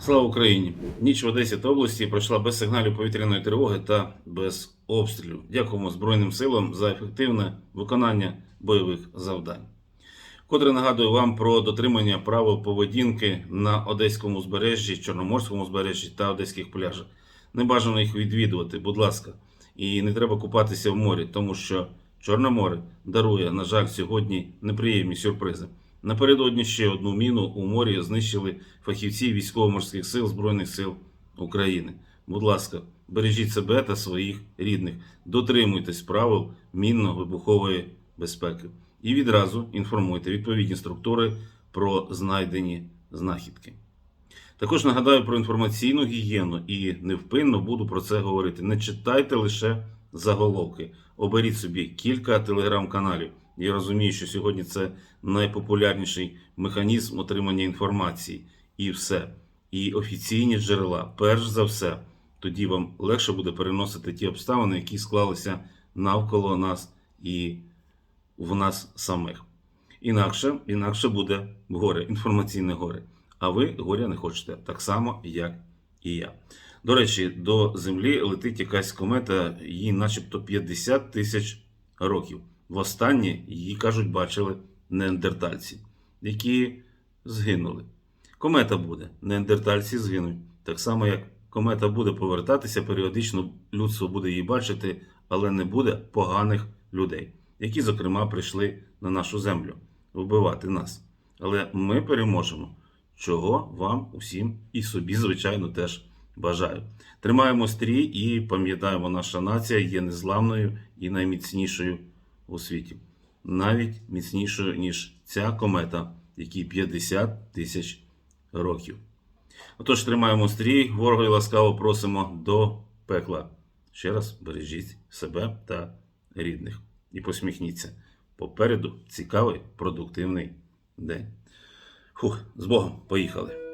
Слава Україні! Ніч в Одесі та області пройшла без сигналів повітряної тривоги та без обстрілів. Дякуємо Збройним силам за ефективне виконання бойових завдань. Котре нагадую вам про дотримання правил поведінки на Одеському узбережжі, Чорноморському узбережжі та одеських пляжах. Не бажано їх відвідувати, будь ласка. І не треба купатися в морі, тому що Чорне море дарує, на жаль, сьогодні неприємні сюрпризи. Напередодні ще одну міну у морі знищили фахівці військово-морських сил Збройних сил України. Будь ласка, бережіть себе та своїх рідних, дотримуйтесь правил мінно-вибухової безпеки і відразу інформуйте відповідні структури про знайдені знахідки. Також нагадаю про інформаційну гігієну і невпинно буду про це говорити. Не читайте лише заголовки. Оберіть собі кілька телеграм-каналів. Я розумію, що сьогодні це найпопулярніший механізм отримання інформації. І все. І офіційні джерела, перш за все, тоді вам легше буде переносити ті обставини, які склалися навколо нас і в нас самих. Інакше, інакше буде горе, інформаційне горе. А ви горя не хочете, так само, як і я. До речі, до Землі летить якась комета, їй начебто 50 тисяч років. Востаннє її, кажуть, бачили неандертальці, які згинули. Комета буде, неандертальці згинуть. Так само, як комета буде повертатися, періодично людство буде її бачити, але не буде поганих людей, які, зокрема, прийшли на нашу землю вбивати нас. Але ми переможемо, чого вам усім і собі, звичайно, теж бажаю. Тримаємо стрій і пам'ятаємо, наша нація є незламною і найміцнішою у світі. Навіть міцнішою, ніж ця комета, якій 50 тисяч років. Отож, тримаємо стрій, ворога і ласкаво просимо до пекла. Ще раз бережіть себе та рідних. І посміхніться. Попереду цікавий продуктивний день. Фух, з Богом, поїхали!